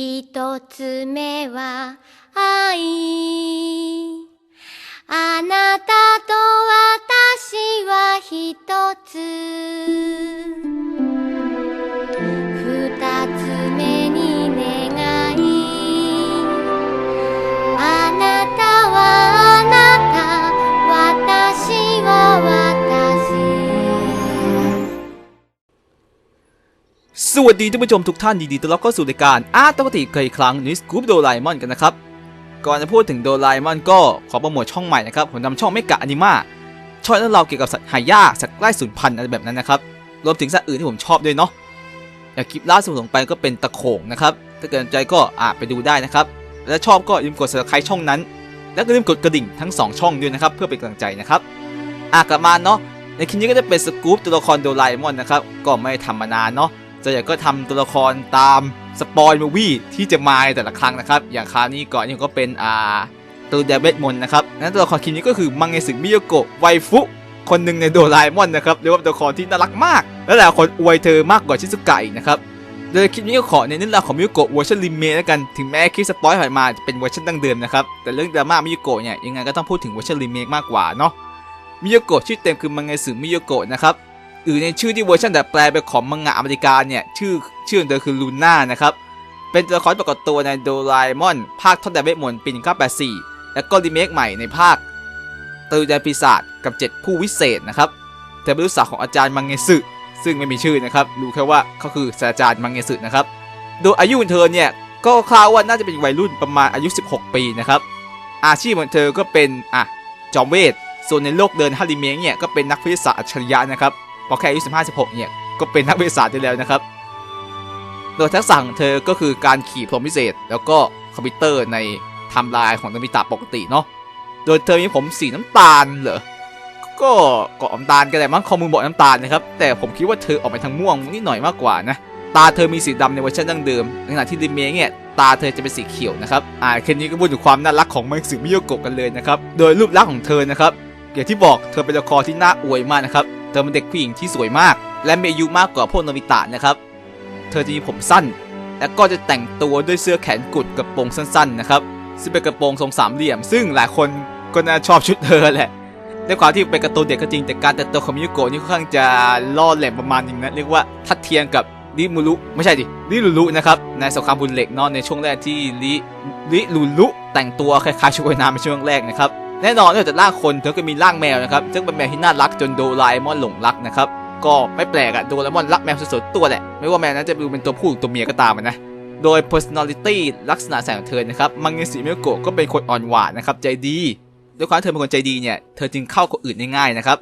一つ目は愛。あなたと私は一つ。 สวัสดีท่านผู้ชมทุกท่านยินดีต้อนรับเข้าสู่รายการอาร์ตปกติเคยครั้งนิสกูปโดราเอมอนกันนะครับ ก่อนจะพูดถึงโดราเอมอนก็ขอโปรโมทช่องใหม่นะครับ ผมทำช่องเมกะอนิมาช่วยเรื่องราวเกี่ยวกับสัตว์หายากสัตว์ใกล้สูญพันธุ์อะไรแบบนั้นนะครับรวมถึงสัตว์อื่นที่ผมชอบด้วยเนาะอย่างคลิปล่าสุดลงไปก็เป็นตะโขงนะครับถ้าเกิดสนใจก็อ่าไปดูได้นะครับ และชอบก็อย่าลืมกด subscribe ช่องนั้น แล้วก็อย่าลืมกดกระดิ่งทั้งสองช่องด้วยนะครับเพื่อเป็นกำลังใจนะครับอะกลับมาเนาะในคลิปนี้ก็จะเป็นสกู๊ปตัวละครโดราเอมอนนะครับก็ไม่ได้ทำมานานเนาะ ส่วนใหญ่ก็ทำตัวละครตามสปอยล์มูวี่ที่จะมาแต่ละครั้งนะครับ อย่างคราวนี้ก่อนนี่ก็เป็นอ่าตัวเดเวตมอนนะครับนั้นตัวละครคิมนี้ก็คือมังเงสึมิโยโกะไวฟุคนหนึ่งในโดราเอมอนนะครับเรียกว่าตัวละครที่น่ารักมาก และหลายคนอวยเธอมากกว่าชิซุกะอีกนะครับโดยคลิปนี้ก็ขอในเนื้อเรื่องของมิโยโกะเวอร์ชันริเมคแล้วกันถึงแม้คลิปสปอยล์ผ่านมาจะเป็นเวอร์ชันดั้งเดิมนะครับแต่เรื่องดราม่ามิโยโกะเนี่ยยังไงก็ต้องพูดถึงเวอร์ชันรีเมคมากกว่าเนาะมิโยโกะชื่อเต็มคือมังเงสึมิโยโกะนะครับ หรือในชื่อที่เวอร์ชันแต่แปลเป็นของมังงะอเมริกาเนี่ยชื่อชื่อของเธอคือลูน่านะครับเป็นตัวละครปรากฏตัวในโดราเอมอน ภาคทอดแดนเวทมนต์ปี1984 แล้วก็รีเมคใหม่ในภาคตือแดนปีศาจกับ 7 ผู้วิเศษนะครับเธอเป็นลูกสาวของอาจารย์มังเงสึซึ่งไม่มีชื่อนะครับรู้แค่ว่าเขาคือศาสตราจารย์มังเงสึนะครับ โดยอายุของเธอเนี่ยก็คาวว่าน่าจะเป็นวัยรุ่นประมาณอายุ 16 ปีนะครับอาชีพของเธอก็เป็นอะจอมเวทส่วนในโลกเดินฮาริเมงเนี่ยก็เป็นนักวิทยาศาสตร์อัจฉริยะนะครับ พอแค่อายุ15 16เนี่ยก็เป็นนักวิทยาศาสตร์ได้แล้วนะครับ โดยทักษะของเธอก็คือการขี่พรมพิเศษ แล้วก็คอมพิวเตอร์ในทม์ไลน์ของนมิตะปกติเนาะ โดยเธอมีผมสีน้ำตาลเหรอ ก็ก็น้ำตาลก็ได้มั้งข้อมูลบอกน้ำตาลนะครับ แต่ผมคิดว่าเธอออกไปทางม่วงนิดหน่อยมากกว่านะ ตาเธอมีสีดำในเวอร์ชันดั้งเดิม ในขณะที่ริเมเนี่ยตาเธอจะเป็นสีเขียวนะครับ อ่าแค่นี้ก็พูดถึงความน่ารักของมังสึมิโยโกะกันเลยนะครับ โดยรูปลักษณ์ของเธอนะครับ อย่างที่บอกเธอเป็นละครที่น่าอวยมากนะครับ เธอเป็นเด็กผู้หญิงที่สวยมาก และมีอายุมากกว่าพวกโนบิตะนะครับ เธอจะมีผมสั้น และก็จะแต่งตัวด้วยเสื้อแขนกุดกระโปรงสั้นๆนะครับซึ่งเป็นกระโปรงทรงสามเหลี่ยม ซึ่งหลายคนก็น่าชอบชุดเธอแหละด้วยความที่เป็นการ์ตูนเด็กก็จริงแต่การแต่งตัวของมิยุโกะนี่ค่อนข้างจะล่อแหลมประมาณนึงนะเรียกว่าทัดเทียมกับริมูรุไม่ใช่ดิริลูรุนะครับในสงครามบุญเหล็กนอนในช่วงแรกที่ริริลูรุแต่งตัวคล้ายๆชุดว่ายน้ำในช่วงแรกนะครับ แน่นอนนอกจากร่างคนเธอก็มีร่างแมวนะครับซึ่งเป็นแมวที่น่ารักจนโดราเอมอนหลงรักนะครับก็ไม่แปลกอะโดราเอมอนรักแมวสุดๆตัวแหละไม่ว่าแมวนั้นจะเป็นตัวผู้หรือตัวเมียก็ตามนะโดย personality ลักษณะแสงของเธอนะครับมังเงสิมิโกะก็เป็นคนอ่อนหวานนะครับใจดีด้วยความเธอเป็นคนใจดีเนี่ยเธอจึงเข้าคนอื่นได้ง่ายนะครับ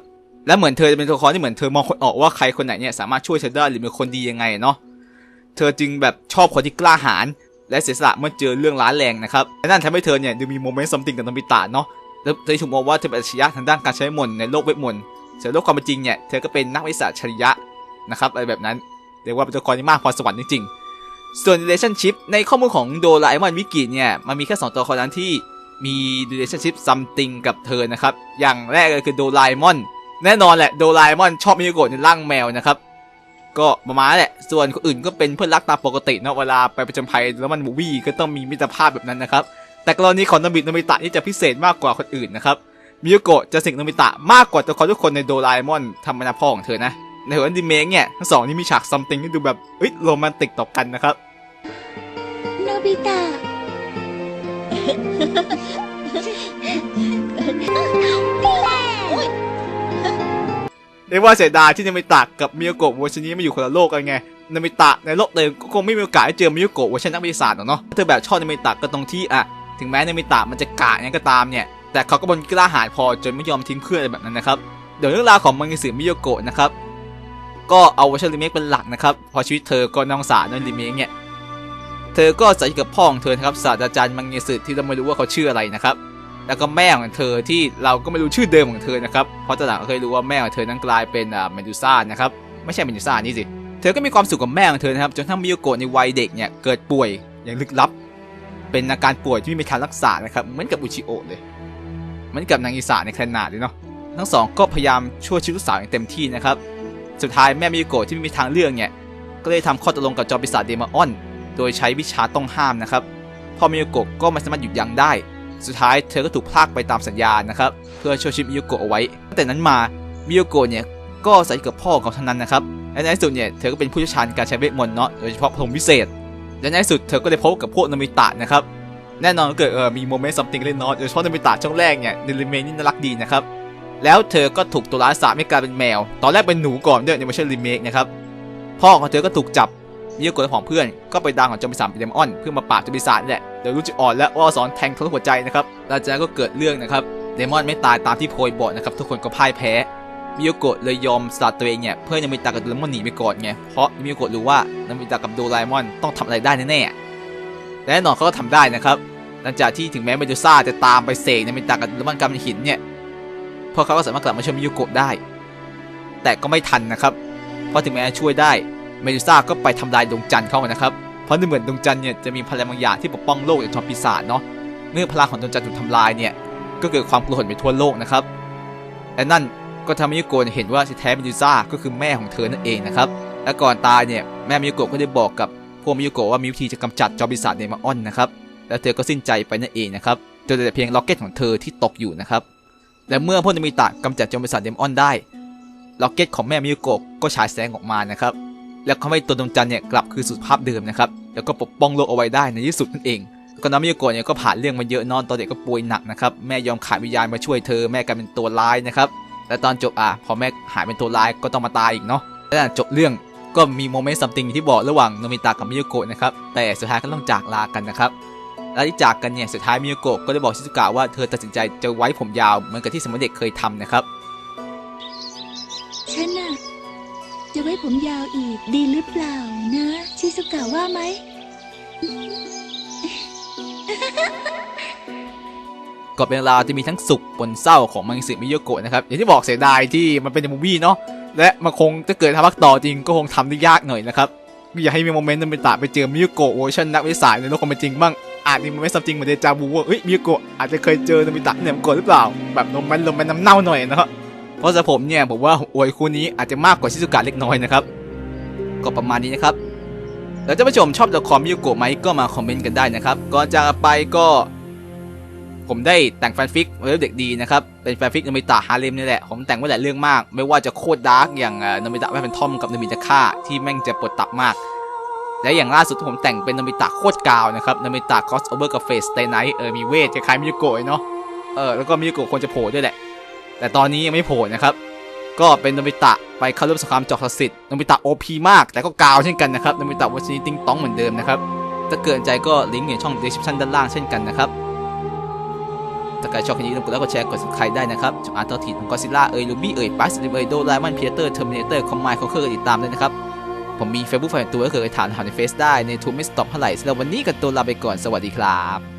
และเหมือนเธอจะเป็นตัวละครที่เหมือนเธอมองคนออกว่าใครคนไหนเนี่ยสามารถช่วยเธอได้หรือเป็นคนดียังไงเนาะเธอจึงแบบชอบคนที่กล้าหาญและเสียสละเมื่อเจอเรื่องร้ายแรงนะครับและนั่นทำให้เธอเนี่ยดูมีโมเมนต์ซัมติงกับนบิตะเนาะ เธอถูกมองว่าเธอเป็นอัจฉริยะทางด้านการใช้มนต์ในโลกเวทมนต์ส่วนโลกความเป็นจริงเนี่ยเธอก็เป็นนักวิทยาศาสตร์อัจฉริยะนะครับอะไรแบบนั้นเรียกว่าเป็นตัวละครที่มากพรสวรรค์จริงๆ ส่วน relationship ในข้อมูลของโดราเอมอนวิกิเนี่ยมันมีแค่สองตัวละครนั้นที่มี relationship something กับเธอนะครับอย่างแรกเลยคือโดราเอมอนแน่นอนแหละโดราเอมอนชอบมิโยโกะในร่างแมวนะครับก็ประมาณนั้นแหละ ส่วนคนอื่นก็เป็นเพื่อนรักตามปกติเนาะเวลาไปประจำภัยแล้วมันมูวี่ก็ต้องมีมิตรภาพแบบนั้นนะครับ แต่กรณีของนามิโนมิตะนี่จะพิเศษมากกว่าคนอื่นนะครับมิยุโกะจะสิงโนามิตะมากกว่าตัวละครทุกคนในโดราเอมอนธรรมนาพ่อของเธอนะ ในหัวอนิเมะเนี่ยทั้งสองนี่มีฉากซัมติงที่ดูแบบเอ้ยโรแมนติกต่อกันนะครับโนบิตะเรียกว่าเสียดายที่นามิตะกับมิโยโกะเวอร์ชันนี้มาอยู่คนละโลกกันไงนามิตะในโลกเดิมก็คงไม่มีโอกาสได้เจอมิโยโกะเวอร์ชันนักวิสานหรอกเนาะเธอแบบชอบนามิตะก็ตรงที่อะ ถึงแม้โนบิตะมันจะกะยังก็ตามเนี่ย แต่เขาก็บนกล้าหาญพอจนไม่ยอมทิ้งเพื่อนอะไรแบบนั้นนะครับ เดี๋ยวเรื่องราวของมังงสึมิโยโกะนะครับ ก็เอาเวอร์ชันรีเมคเป็นหลักนะครับ พอชีวิตเธอก็น้องสาวในรีเมคเนี่ย เธอก็อาศัยอยู่กับพ่อของเธอครับศาสตราจารย์มังเงสึที่เราไม่รู้ว่าเขาชื่ออะไรนะครับ แล้วก็แม่ของเธอที่เราก็ไม่รู้ชื่อเดิมของเธอนะครับ เพราะตอนหลังเราเคยรู้ว่าแม่ของเธอนั้นกลายเป็นอ่าเมดูซ่านะครับ ไม่ใช่เมดูซ่านี่สิ เธอก็มีความสุขกับแม่ของเธอนะครับ จนทั้งมิโยโกะในวัยเด็กเนี่ยเกิดป่วยอย่างลึกลับ เป็นอาการป่วยที่ไม่มีการรักษานะครับ เหมือนกับอุชิโอะเลย เหมือนกับนางอิสาในแคลนาดเลยเนาะ ทั้งสองก็พยายามช่วยชีวิตลูกสาวอย่างเต็มที่นะครับ สุดท้ายแม่มิโยโกะที่ไม่มีทางเลือกเนี่ย ก็เลยทำข้อตกลงกับจอมปีศาจเดมาออน โดยใช้วิชาต้องห้ามนะครับ พอมิโยโกะก็ไม่สามารถหยุดยั้งได้ สุดท้ายเธอก็ถูกพากไปตามสัญญานะครับ เพื่อช่วยชีวิตมิโยโกะเอาไว้ ตั้งแต่นั้นมามิโยโกะเนี่ยก็ใส่กับพ่อของเท่านั้นนะครับ และในที่สุดเนี่ยเธอก็เป็นผู้เชี่ยวชาญการใช้เวทมนต์เนาะ โดยเฉพาะพลังวิเศษ และในสุดเธอก็ได้พบกับพวกนามิตะนะครับ แน่นอนเกิดเออมีโมเมนต์ซัมติงเล่นเนาะโดยเฉพาะนามิตะช่วงแรกเนี่ยในรีเมนี่น่ารักดีนะครับ แล้วเธอก็ถูกตัวร้ายสาปให้กลายเป็นแมว ตอนแรกเป็นหนูก่อนด้วยเนี่ยไม่ใช่รีเมคนะครับ พ่อของเธอก็ถูกจับมิโยกะและของเพื่อน ก็ไปดังของจอมปีศาจเดมอน เพื่อมาปราบจอมปีศาจแหละเดี๋ยวรู้จุดอ่อนและว่าสอนแทงทะลุหัวใจนะครับหลังจากนั้นก็เกิดเรื่องนะครับ เดมอนไม่ตายตามที่โพยบอกนะครับทุกคนก็พ่ายแพ้ มิโยโกะเลยยอมสละตัวเองเนี่ยเพื่อนามิตะกับโดเรมอนหนีไปก่อนไงเพราะมิโยโกะรู้ว่านามิตะกับโดราเอมอนต้องทำอะไรได้แน่ๆและแน่นอนเขาก็ทำได้นะครับหลังจากที่ถึงแม้เมดูซ่าจะตามไปเสกนามิตะกับโดเรมอนกำมะหินเนี่ยพวกเขาก็สามารถกลับมาช่วยมิโยโกะได้ แต่ก็ไม่ทันนะครับ เพราะถึงแม้จะช่วยได้เมดูซ่าก็ไปทำลายดวงจันทร์เขานะครับเพราะดูเหมือนดวงจันทร์เนี่ยจะมีพลังบางอย่างที่ปกป้องโลกจากจอมปีศาจเนาะเมื่อพลังของดวงจันทร์ถูกทำลายเนี่ยก็เกิดความกลัวหดไปทั่วโลกนะครับและนั่น ก็ทำให้มิโกะเห็นว่าที่แท้เมดูซ่าก็คือแม่ของเธอนั่นเองนะครับ และก่อนตายเนี่ยแม่มิโกะก็ได้บอกกับพวกมิโกะว่ามีวิธีจะกำจัดจอมปีศาจเดมาออนนะครับและเธอก็สิ้นใจไปนั่นเองนะครับจนเหลือแต่เพียงล็อกเก็ตของเธอที่ตกอยู่นะครับและเมื่อพวกนมิตะกำจัดจอมปีศาจเดมออนได้ล็อกเก็ตของแม่มิโกะก็ฉายแสงออกมานะครับแล้วทำให้ตัวดวงจันทร์เนี่ยกลับคืนสู่ภาพเดิมนะครับแล้วก็ปกป้องโลกเอาไว้ได้ในที่สุดนั่นเองก็น้ำมิโยโกะเนี่ยก็ผ่านเรื่องมาเยอะนอนตอนเด็กก็ป่วยหนักนะครับ แม่ยอมขายวิญญาณมาช่วยเธอ แม่กลายเป็นตัวร้ายนะครับ และตอนจบอะพอแม่หายเป็นตัวร้ายก็ต้องมาตายอีกเนาะและจบเรื่องก็มีโมเมนต์ซัมติงที่บอกระหว่างโนมิตะกับมิโยโกะนะครับแต่สุดท้ายก็ต้องจากลากันนะครับและที่จากกันเนี่ยสุดท้ายมิโยโกะก็ได้บอกชิซุกะว่าเธอตัดสินใจจะไว้ผมยาวเหมือนกับที่สมัยเด็กเคยทำนะครับฉันน่ะจะไว้ผมยาวอีกดีหรือเปล่านะ ชิสุกะว่าไหม ก็เป็นราวที่มีทั้งสุขปนเศร้าของมังสึมิโยโกะนะครับอย่างที่บอกเสียดายที่มันเป็นมูวี่เนาะและมันคงจะเกิดทำภาคต่อจริงก็คงทำได้ยากหน่อยนะครับอยากให้มีโมเมนต์นั้นเป็นตาไปเจอมิโยโกะเวอร์ชันนักวิทยาศาสตร์ในโลกความเป็นจริงบ้างอาจมีโมเมนต์ซัมจริงเหมือนเดจาวูว่าเอ้ยมิโยโกะอาจจะเคยเจอนามิตะเนี่ยมาก่อนหรือเปล่า แบบลมมันลมมันน้ำเน่าหน่อยนะครับเพราะสำหรับผมเนี่ยผมว่าอวยคู่นี้อาจจะมากกว่าชิซุกะเล็กน้อยนะครับก็ประมาณนี้นะครับแล้วท่านผู้ชมชอบละครมิโยโกะไหมก็มาคอมเมนต์กันได้นะครับก่อนจากไปก็ ผมได้แต่งแฟนฟิกไว้เด็กดีนะครับ เป็นแฟนฟิกโนมิตะฮาเลมนี่แหละ ผมแต่งไว้หลายเรื่องมาก ไม่ว่าจะโคตรดาร์กอย่างเอ่อโนมิตะไม่เป็นทอมกับโนมิตะฆ่าที่แม่งจะปวดตับมาก และอย่างล่าสุดที่ผมแต่งเป็นโนมิตะโคตรกาวนะครับโนมิตะคอสโอเวอร์กับเฟสเตไนท์เออมีเวทคล้ายๆมิยุโกะเนาะเออแล้วก็มิยุโกะควรจะโผล่ด้วยแหละ แต่ตอนนี้ยังไม่โผล่นะครับก็เป็นโนมิตะไปเข้าร่วมสงครามจอกศักดิ์สิทธิ์โนมิตะโอพีมากแต่ก็กาวเช่นกันนะครับโนมิตะวัชนีติงต้องเหมือนเดิมนะครับถ้าเกินใจก็ลิงก์อยู่ช่อง description ด้านล่างเช่นกันนะครับ ถ้าใครชอบคลิปนี้ต้องกดไลค์กดแชร์กด subscribe ได้นะครับช่องอาร์ตอทีของกอซิล่าเอ่ยลูบี้เอ่ยปัสลิเอ่ยโดราเอมอนพีเตอร์เทอร์มินเตอร์คอมไมค์เขาเคยติดตามด้วยนะครับผมมี Facebook แฟนตัวก็เคยถามถาในเฟซได้ในทูไม่สต็อปเท่าไหร่สำหรับวันนี้กับตัวลาไปก่อนสวัสดีครับ